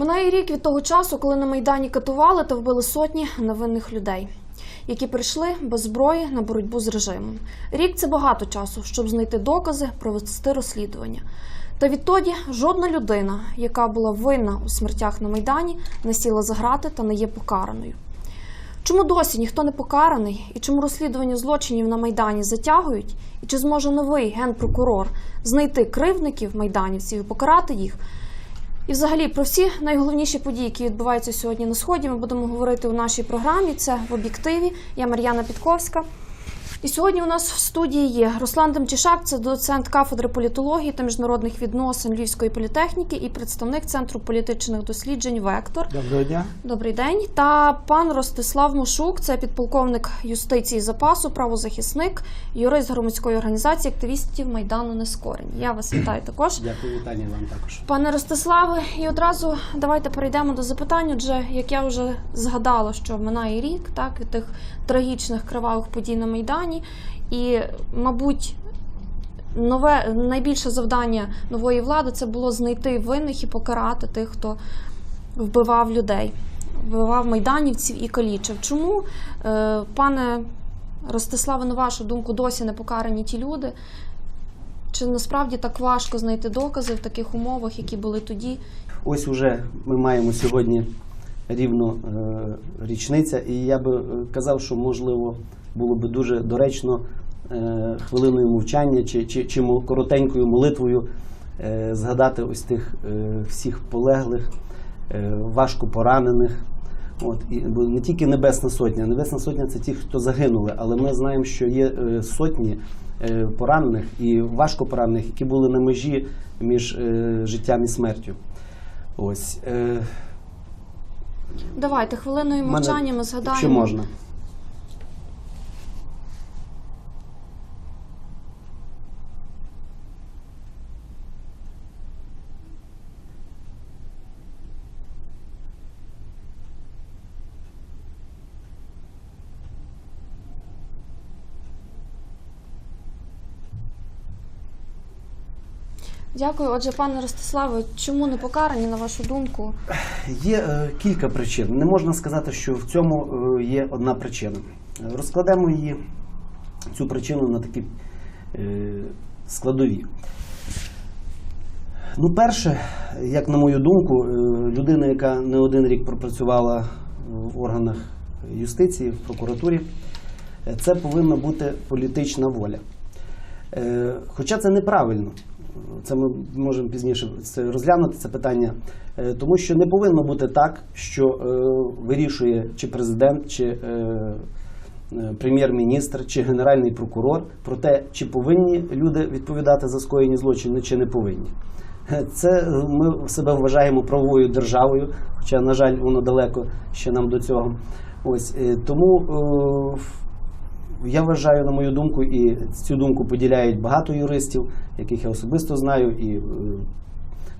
Минає рік від того часу, коли на Майдані катували та вбили сотні невинних людей, які прийшли без зброї на боротьбу з режимом. Рік це багато часу, щоб знайти докази, провести розслідування. Та відтоді жодна людина, яка була винна у смертях на Майдані, не сіла за грати та не є покараною. Чому досі ніхто не покараний і чому розслідування злочинів на Майдані затягують? І чи зможе новий генпрокурор знайти кривдників майданівців і покарати їх? І взагалі про всі найголовніші події, які відбуваються сьогодні на сході, ми будемо говорити у нашій програмі. Це в об'єктиві. Я Мар'яна Підковська. І сьогодні у нас в студії є Руслан Демчишак, це доцент кафедри політології та міжнародних відносин Львівської політехніки і представник Центру політичних досліджень Вектор. Доброго дня. Добрий день. Та пан Ростислав Мушук, це підполковник юстиції запасу, правозахисник, юрист громадської організації активістів Майдану Нескорені. Я вас вітаю також. Дякую, вітання вам також. Пане Ростиславе, і одразу давайте перейдемо до запитань. Отже, як я вже згадала, що минає рік так від тих трагічних кривавих подій на Майдані, і, мабуть, нове найбільше завдання нової влади це було знайти винних і покарати тих, хто вбивав людей, вбивав майданівців і калічив. Чому, е, пане Ростиславе, на вашу думку, досі не покарані ті люди? Чи насправді так важко знайти докази в таких умовах, які були тоді? Ось уже ми маємо сьогодні рівно е, річниця, і я би е, казав, що можливо було би дуже доречно е, хвилиною мовчання чи, чи, чи коротенькою молитвою е, згадати ось тих е, всіх полеглих, важко поранених. От, і, бо не тільки Небесна Сотня. Небесна Сотня це ті, хто загинули, але ми знаємо, що є сотні поранених і важко поранених, які були на межі між життям і смертю. Ось. Давайте хвилиною мовчання ми згадаємо. Чи можна? Дякую. Отже, пане Ростиславе, чому не покарані, на вашу думку? Є е, кілька причин. Не можна сказати, що в цьому е, є одна причина. Е, Розкладемо її, цю причину на такі е, складові. Ну, перше, як на мою думку, е, людина, яка не один рік пропрацювала в органах юстиції, в прокуратурі, це повинна бути політична воля. Е, Хоча це неправильно. Це ми можемо пізніше розглянути це питання, Е, тому що не повинно бути так, що е, вирішує чи президент, чи е, прем'єр-міністр, чи генеральний прокурор про те, чи повинні люди відповідати за скоєні злочини, чи не повинні. Це ми себе вважаємо правовою державою, хоча, на жаль, воно далеко ще нам до цього. Ось тому. Я вважаю, на мою думку, і цю думку поділяють багато юристів, яких я особисто знаю, і е,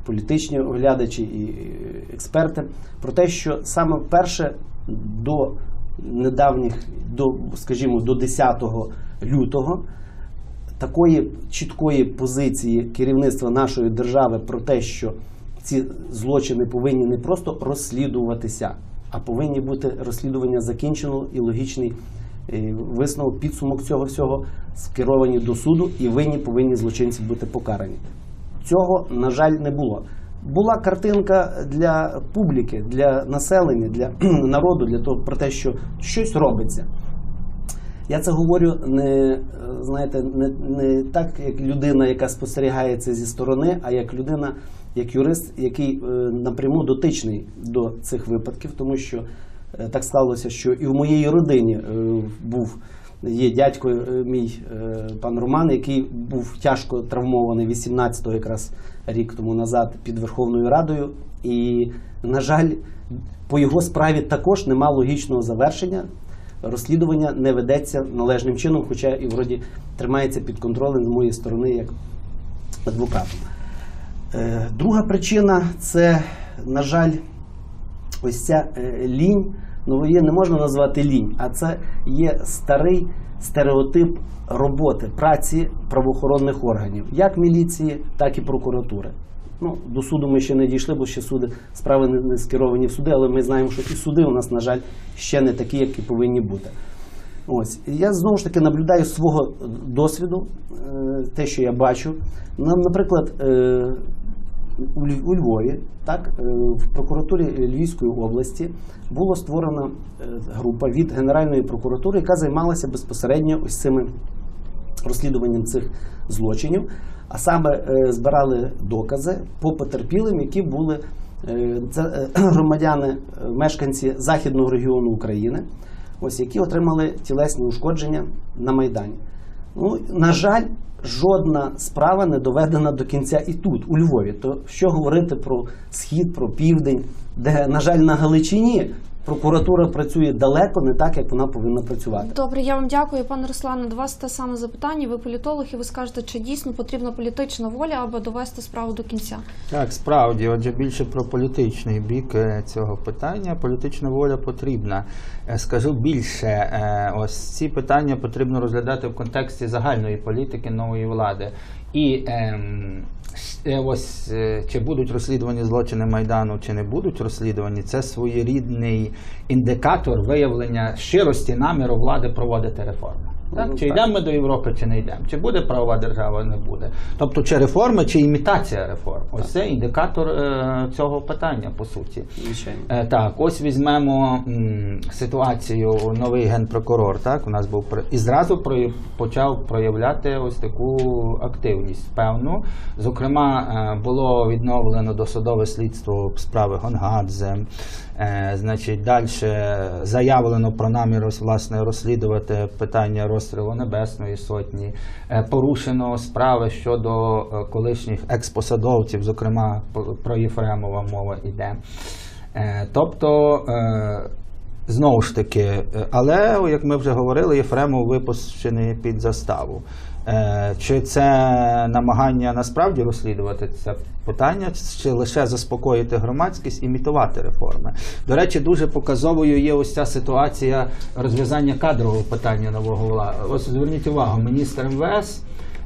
політичні оглядачі, і е, експерти, про те, що саме перше до недавніх, до, скажімо, до 10 лютого такої чіткої позиції керівництва нашої держави про те, що ці злочини повинні не просто розслідуватися, а повинні бути розслідування закінчено і логічний висновок, підсумок цього всього скеровані до суду, і винні повинні злочинці бути покарані. Цього, на жаль, не було. Була картинка для публіки, для населення, для народу, для того про те, що щось робиться. Я це говорю не, знаєте, не, не так, як людина, яка спостерігає це зі сторони, а як людина, як юрист, який е, напряму дотичний до цих випадків, тому що так сталося, що і в моїй родині е, був. Є дядько е, мій е, пан Роман, який був тяжко травмований 18-го якраз рік тому назад під Верховною Радою. І, на жаль, по його справі також нема логічного завершення. Розслідування не ведеться належним чином, хоча і вроді тримається під контролем з моєї сторони як адвоката. Е, Друга причина це, на жаль, ось ця е, лінь Ну її не можна назвати лінь, а це є старий стереотип роботи, праці правоохоронних органів, як міліції, так і прокуратури. Ну, до суду ми ще не дійшли, бо ще суди справи не, скеровані в суди, але ми знаємо, що і суди у нас, на жаль, ще не такі, які повинні бути. Ось я знову ж таки наблюдаю свого досвіду, е, те, що я бачу. Нам, наприклад, е, у Львові, так, е, в прокуратурі Львівської області була створена е, група від Генеральної прокуратури, яка займалася безпосередньо ось цими розслідуванням цих злочинів, а саме е, збирали докази по потерпілим, які були це громадяни, мешканці західного регіону України, ось які отримали тілесні ушкодження на Майдані. Ну, на жаль, жодна справа не доведена до кінця і тут, у Львові. То що говорити про схід, про південь, де, на жаль, на Галичині прокуратура працює далеко не так, як вона повинна працювати. Добре, я вам дякую, пане Руслане. До вас те саме запитання. Ви політолог, і ви скажете, чи дійсно потрібна політична воля, аби довести справу до кінця. Так, справді, отже, більше про політичний бік е, цього питання. Політична воля потрібна. Е, Скажу більше, е, ось ці питання потрібно розглядати в контексті загальної політики нової влади. І ем, е, ось чи будуть розслідувані злочини Майдану, чи не будуть розслідувані, це своєрідний індикатор виявлення щирості наміру влади проводити реформи. Так? Ну, Чи йдемо ми до Європи, чи не йдемо? Чи буде правова держава, не буде. Тобто, чи реформи, чи імітація реформ. Ось це індикатор е, цього питання, по суті. Е, так, ось візьмемо м, ситуацію. Новий генпрокурор. Так, у нас був і зразу про- почав проявляти ось таку активність. Певну. Зокрема, е, було відновлено досудове слідство справи Гонгадзе. Е, значить, далі заявлено про намір власне розслідувати питання розстрілу Небесної Сотні. Е, порушено справи щодо е, колишніх експосадовців, зокрема про Єфремова мова йде. Е, Тобто, знову ж таки, але, як ми вже говорили, Єфремов випущений під заставу. Е, Чи це намагання насправді розслідувати це питання, чи лише заспокоїти громадськість, імітувати реформи? До речі, дуже показовою є ось ця ситуація розв'язання кадрового питання нового влади. Ось зверніть увагу, міністр МВС.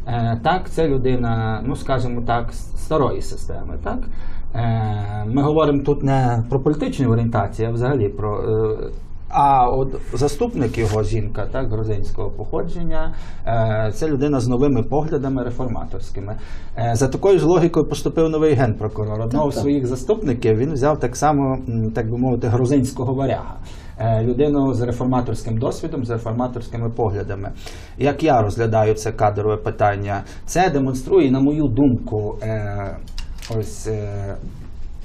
Е, Так, це людина, ну скажімо так, старої системи. Так? Е, Ми говоримо тут не про політичну орієнтацію, а взагалі про. А от заступник його жінка, так, грузинського походження, е, це людина з новими поглядами реформаторськими. Е, За такою ж логікою поступив новий генпрокурор. Одного з своїх заступників він взяв так само, так би мовити, грузинського варяга. Е, Людину з реформаторським досвідом, з реформаторськими поглядами. Як я розглядаю це кадрове питання, це демонструє, на мою думку, ось.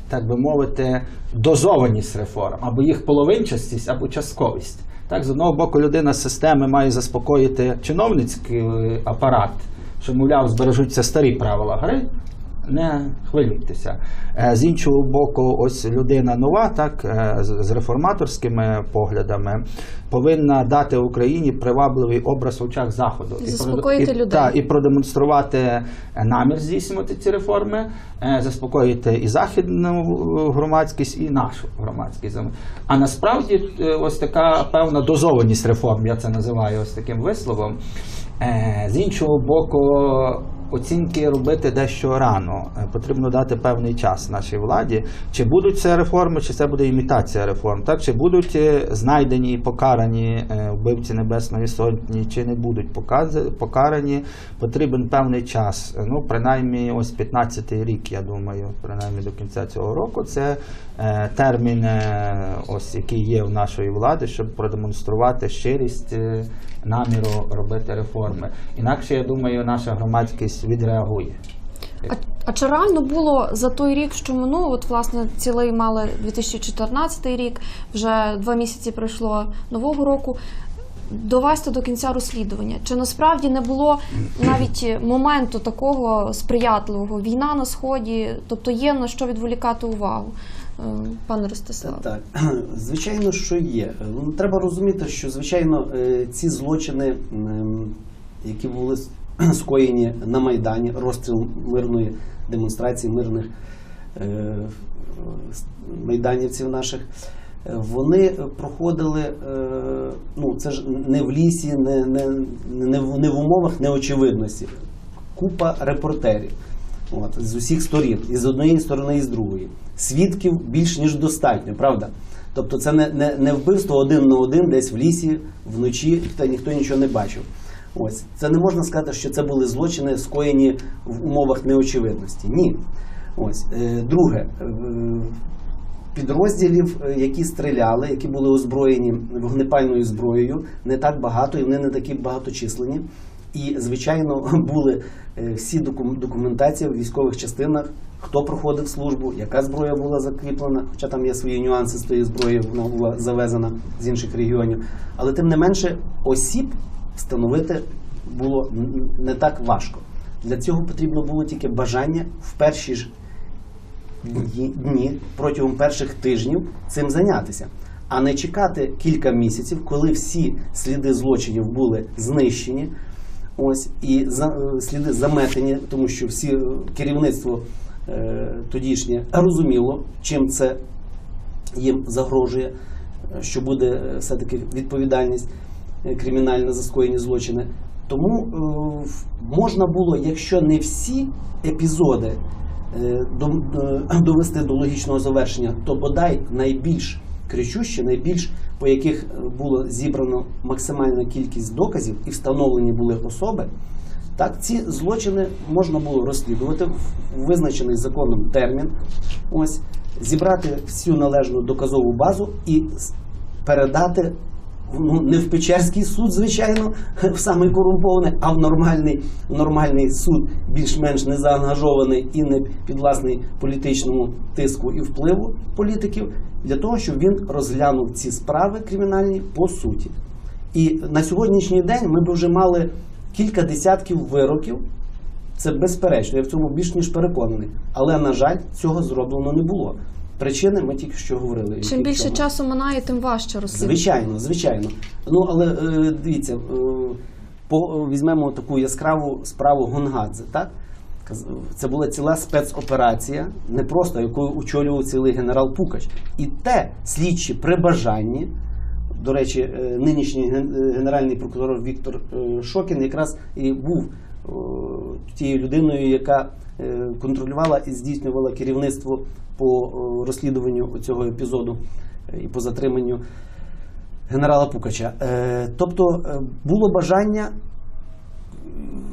Так би мовити, дозованість реформ, або їх половинчастість, або частковість. Так, з одного боку, людина з системи має заспокоїти чиновницький апарат, що, мовляв, збережуться старі правила гри. Не хвилюйтеся. Е, З іншого боку, ось людина нова, так е, з реформаторськими поглядами, повинна дати Україні привабливий образ в очах заходу І заспокоїти і, людей. та, і продемонструвати е, намір здійснювати ці реформи, заспокоїти і західну громадськість, і нашу громадськість. А насправді ось така певна дозованість реформ, я це називаю ось таким висловом. З іншого боку, оцінки робити дещо рано. Е, Потрібно дати певний час нашій владі. Чи будуть це реформи, чи це буде імітація реформ, так? Чи будуть е, знайдені і покарані е, вбивці Небесної Сотні, чи не будуть покарані, потрібен певний час. Ну, принаймні, ось 15-й рік, я думаю, принаймні до кінця цього року. Це термін, ось який є в нашої влади, щоб продемонструвати щирість наміру робити реформи. Інакше, я думаю, наша громадськість відреагує. А, а чи реально було за той рік, що минув, от власне цілий мали 2014 рік, вже два місяці пройшло нового року. Довести до кінця розслідування. Чи насправді не було навіть моменту такого сприятливого? Війна на сході, тобто є на що відволікати увагу, пане Ростиславе? Так, звичайно, що є. Ну, Треба розуміти, що звичайно е, ці злочини, ем, які були скоєні на Майдані, розстріл мирної демонстрації мирних е, майданівців наших, Е, Вони проходили, е, ну це ж не в лісі, не, не, не в умовах неочевидності. Купа репортерів от, з усіх сторін, і з однієї сторони, і з другої. Свідків більш ніж достатньо, правда? Тобто це не, не, не вбивство один на один десь в лісі, вночі, та ніхто нічого не бачив. Ось це не можна сказати, що це були злочини, скоєні в умовах неочевидності. Ні. Ось Е, друге. Е, Підрозділів, е, які стріляли, які були озброєні вогнепальною зброєю, не так багато, і вони не такі багаточисленні. І, звичайно, були е, всі документації в військових частинах, хто проходив службу, яка зброя була закріплена, хоча там є свої нюанси з тої зброї, вона була завезена з інших регіонів. Але тим не менше, осіб встановити було не так важко. Для цього потрібно було тільки бажання в перші ж дні, дні протягом перших тижнів цим зайнятися, а не чекати кілька місяців, коли всі сліди злочинів були знищені. Ось і за, е, сліди заметені, тому що всі е, керівництво е, тодішнє розуміло, чим це їм загрожує, е, що буде все-таки відповідальність кримінальна за скоєні злочини. Тому е, можна було, якщо не всі епізоди е, до- е, довести до логічного завершення, то бодай найбільш кричущі, найбільш по яких е, було зібрано максимальна кількість доказів і встановлені були особи. Так, ці злочини можна було розслідувати в в визначений законом термін. Ось зібрати всю належну доказову базу і передати ну, не в Печерський суд, звичайно, в самий корумпований, а в нормальний, нормальний суд, більш-менш не заангажований і не підвласний політичному тиску і впливу політиків, для того, щоб він розглянув ці справи кримінальні по суті. І на сьогоднішній день ми б вже мали кілька десятків вироків. Це безперечно, я в цьому більш ніж переконаний. Але, на жаль, цього зроблено не було. Причини ми тільки що говорили. Чим більше часу минає, тим важче розслідувати. Звичайно, звичайно. Ну але е, дивіться, е, по, візьмемо таку яскраву справу Гонгадзе, так? Це була ціла спецоперація, не просто якою очолював цілий генерал Пукач. І те слідчі при бажанні, до речі, е, нинішній е, генеральний прокурор Віктор Шокін якраз і був тією людиною, яка контролювала і здійснювала керівництво по е, розслідуванню цього епізоду е, і по затриманню генерала Пукача. Е, Тобто е, було бажання,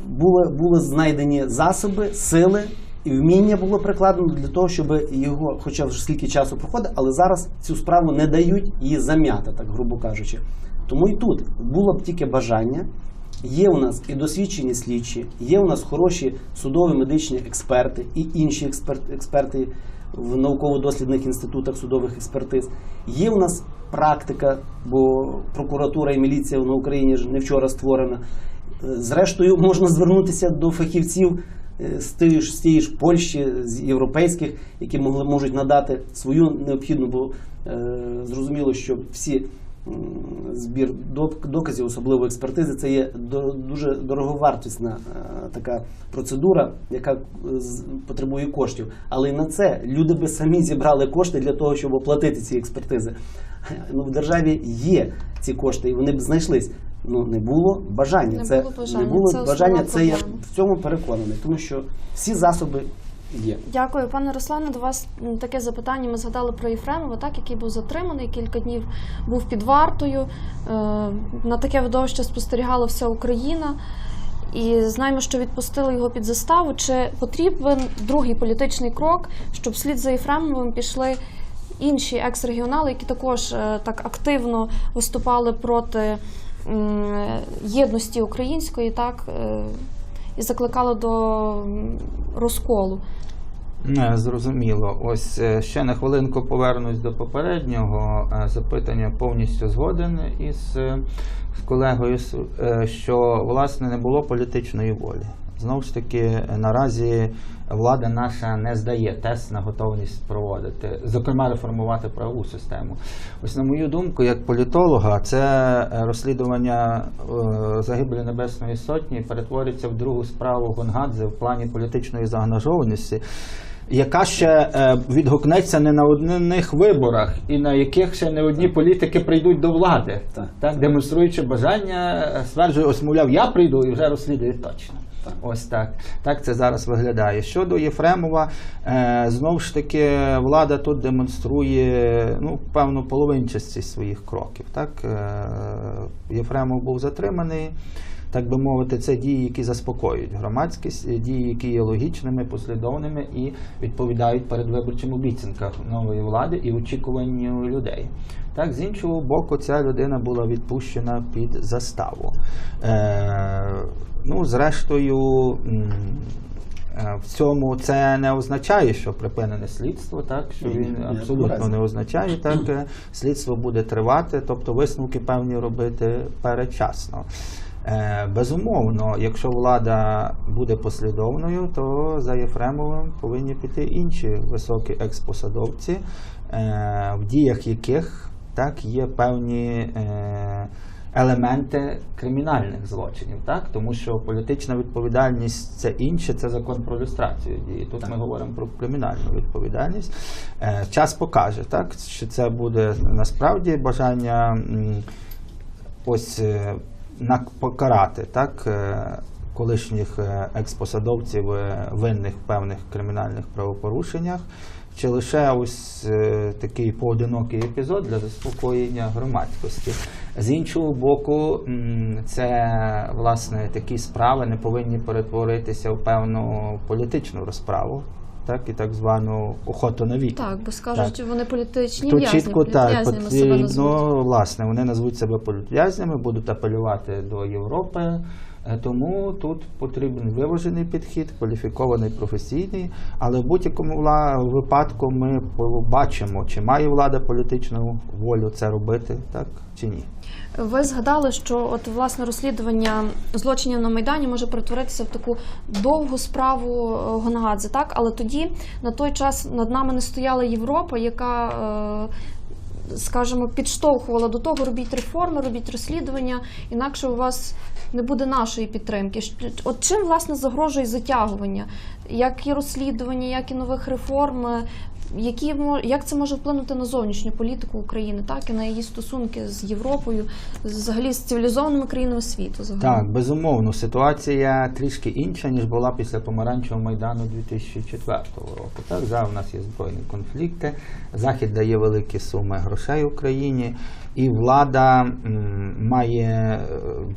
були, були знайдені засоби, сили і вміння було прикладено для того, щоб його, хоча вже скільки часу проходить, але зараз цю справу не дають її зам'яти, так грубо кажучи. Тому і тут було б тільки бажання. Є у нас і досвідчені слідчі, є у нас хороші судові медичні експерти і інші експерт, експерти в науково-дослідних інститутах судових експертиз. Є у нас практика, бо прокуратура і міліція на Україні ж не вчора створена. Зрештою, можна звернутися до фахівців е, з тієї ж, тієї ж Польщі, з європейських, які могли можуть надати свою необхідну, бо е, зрозуміло, що всі збір доказів, особливо експертизи, це є дуже дороговартісна е, така процедура, яка е, потребує коштів. Але і на це люди би самі зібрали кошти для того, щоб оплатити ці експертизи. Ну, в державі є ці кошти, і вони б знайшлись. Ну не було бажання. Не це було бажання. не було Це бажання. Це я в цьому переконаний, тому що всі засоби є. Дякую, пане Руслане. До вас таке запитання. Ми згадали про Єфремова, так який був затриманий кілька днів, був під вартою. Е, на таке видовище спостерігала вся Україна. І знаємо, що відпустили його під заставу. Чи потрібен другий політичний крок, щоб вслід за Єфремовим пішли інші екс-регіонали, які також е, так активно виступали проти єдності української, так е, і закликали до розколу. Не, зрозуміло. Ось е, ще на хвилинку повернусь до попереднього е, запитання. Повністю згоден із е, колегою, е, що власне не було політичної волі. Знову ж таки, е, наразі влада наша не здає тест на готовність проводити, зокрема реформувати правову систему. Ось на мою думку, як політолога, це е, розслідування е, загибелі Небесної Сотні перетвориться в другу справу Гонгадзе в плані політичної заангажованості. Яка ще е, відгукнеться не на одних виборах, і на яких ще не одні політики прийдуть до влади, Так. так демонструючи бажання, е, стверджує, ось мовляв, я прийду і вже розслідую точно. Ось так. Так це зараз виглядає. Щодо Єфремова, е, знову ж таки, влада тут демонструє ну, певну половинчасті своїх кроків. Так? Е, Єфремов був затриманий. Так би мовити, це дії, які заспокоюють громадськість, е, дії, які є логічними, послідовними і відповідають передвиборчим обіцянкам нової влади і очікуванню людей. Так, з іншого боку, ця людина була відпущена під заставу. Е, ну, зрештою, е, в цьому це не означає, що припинене слідство, так що він абсолютно не означає, так е, слідство буде тривати, тобто висновки певні робити передчасно. Е, Безумовно, якщо влада буде послідовною, то за Єфремовим повинні піти інші високі експосадовці, в діях яких так є певні. Елементи кримінальних злочинів, так тому що політична відповідальність це інше, це закон про люстрацію дії. Тут ми говоримо про кримінальну відповідальність. Е, час покаже, так що це буде насправді бажання ось е, покарати так, е, колишніх експосадовців винних в певних кримінальних правопорушеннях, чи лише ось е, такий поодинокий епізод для заспокоєння громадськості. З іншого боку, це власне такі справи не повинні перетворитися в певну політичну розправу. Так, і так звану охоту на вік. Так, бо скажуть, Так. вони політичні в'язні, чітко так, потрібно, власне, вони назвуть себе політв'язнями, будуть апелювати до Європи. Е, Тому тут потрібен виважений підхід, кваліфікований, професійний. Але в будь-якому випадку ми побачимо, чи має влада політичну волю це робити, так чи ні. Ви згадали, що от власне розслідування злочинів на майдані може перетворитися в таку довгу справу е, Гонгадзе, так але тоді на той час над нами не стояла Європа, яка. е, Скажімо, підштовхувала до того, робіть реформи, робіть розслідування, інакше у вас не буде нашої підтримки. От чим власне загрожує затягування, як і розслідування, як і нових реформ, е, які як це може вплинути на зовнішню політику України, так і на її стосунки з Європою, взагалі з цивілізованими країнами світу? Загалом? Так, безумовно, ситуація трішки інша, ніж була після помаранчевого майдану 2004 року. Так, зараз у нас є збройні конфлікти. Захід дає великі суми грошей Україні, і влада має е,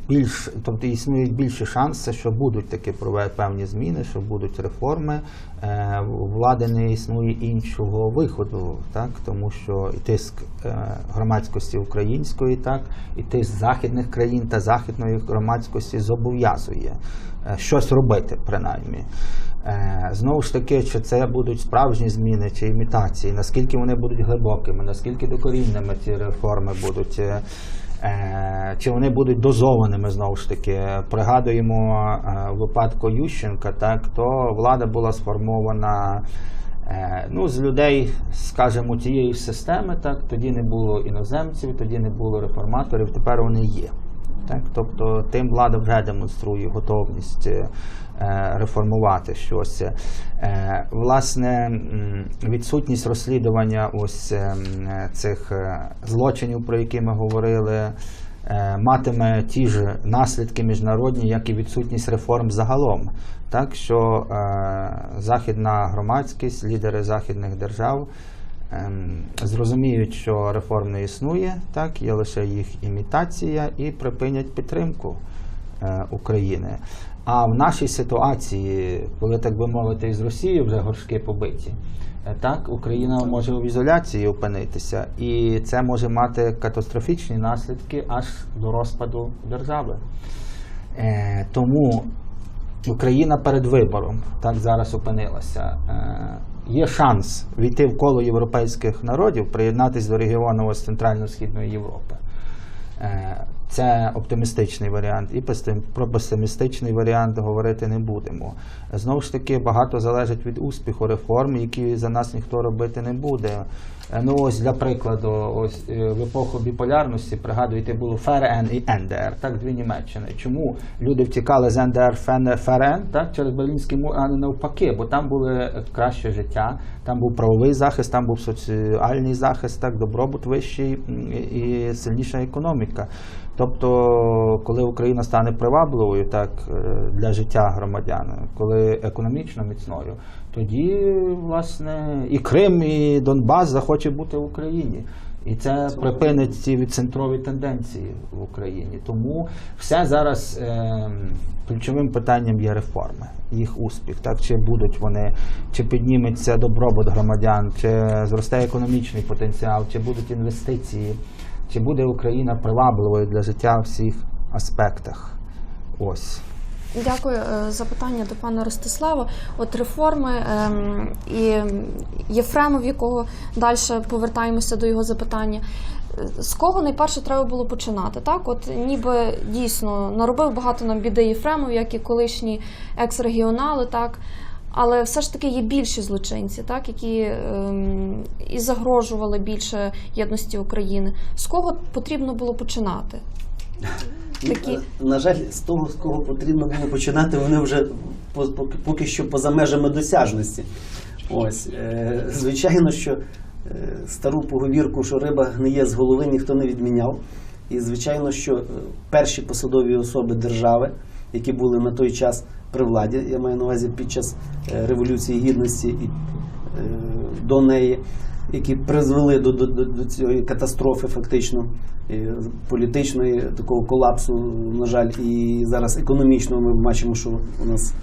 більш, тобто існують більші шанси, що будуть такі певні зміни, що будуть реформи. Е, влади не існує іншого виходу, так тому що і тиск е, громадськості української, так і тиск західних країн та західної громадськості зобов'язує щось робити, принаймні. Е, Знову ж таки, чи це будуть справжні зміни чи імітації, наскільки вони будуть глибокими, наскільки докорінними ці реформи будуть. е, Е, Чи вони будуть дозованими знову ж таки? Пригадуємо випадку Ющенка, так то влада була сформована ну, з людей, скажімо, тієї системи. Так тоді не було іноземців, тоді не було реформаторів. Тепер вони є. Так, тобто тим влада вже демонструє готовність реформувати щось. Е, власне, відсутність розслідування ось е, цих е, злочинів, про які ми говорили, е, матиме ті ж наслідки міжнародні, як і відсутність реформ загалом. Так що е, західна громадськість, лідери західних держав ем, зрозуміють, що реформ не існує, так, є лише їх імітація і припинять підтримку е, України. А в нашій ситуації, коли так би мовити, із Росією вже горшки побиті, е, так, Україна може в ізоляції опинитися, і це може мати катастрофічні наслідки аж до розпаду держави. Е, тому Україна перед вибором так зараз опинилася. Е, є шанс війти в коло європейських народів, приєднатися до регіону ось Центрально-Східної Європи. Це оптимістичний варіант, і про песимістичний варіант говорити не будемо. Знову ж таки, багато залежить від успіху реформ, які за нас ніхто робити не буде. Е, Ну ось для прикладу, ось е, в епоху біполярності, пригадуєте, було ФРН і НДР, так, дві Німеччини. Чому люди втікали з НДР в ФРН, так, через Берлінський мур, а не навпаки, бо там було краще життя, там був правовий захист, там був соціальний захист, так, добробут вищий і сильніша економіка. Тобто, коли Україна стане привабливою так, е, для життя громадян, коли економічно міцною, тоді власне і Крим, і Донбас захоче бути в Україні. І це припинить ці відцентрові тенденції в Україні. Тому все зараз е, ключовим питанням є реформи, їх успіх. Так чи будуть вони, чи підніметься добробут громадян, чи зросте економічний потенціал, чи будуть інвестиції, чи буде Україна привабливою для життя в всіх аспектах. Ось. Дякую е, за питання до пана Ростислава. От реформи ем, і Єфремов, якого далі повертаємося до його запитання. Е, З кого найперше треба було починати? Так, от ніби дійсно наробив багато нам біди Єфремов, як і колишні екс-регіонали, так. Але все ж таки є більші злочинці, так, які ем, і загрожували більше єдності України. З кого потрібно було починати? Такі. Ну, На жаль, з того, з кого потрібно було починати, вони вже поки, поки що поза межами досяжності. Ось, е, звичайно, що е, стару поговірку, що риба гниє з голови, ніхто не відміняв. І звичайно, що е, перші посадові особи держави, які були на той час при владі, я маю на увазі під час е, Революції Гідності і е, до неї, які призвели до, до, до, цієї катастрофи, фактично, політичної такого колапсу, на жаль, і зараз економічного ми бачимо, що у нас,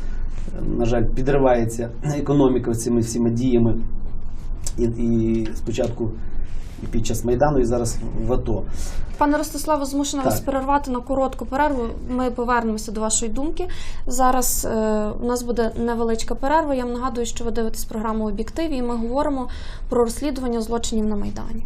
е, на жаль, підривається економіка цими всіма діями. І, і спочатку і під час Майдану, і зараз в АТО. Пане Ростиславе, змушена вас перервати на коротку перерву. Ми повернемося до вашої думки. Зараз е, у нас буде невеличка перерва. Я вам нагадую, що ви дивитесь програму Об'єктиві, і ми говоримо про розслідування злочинів на Майдані.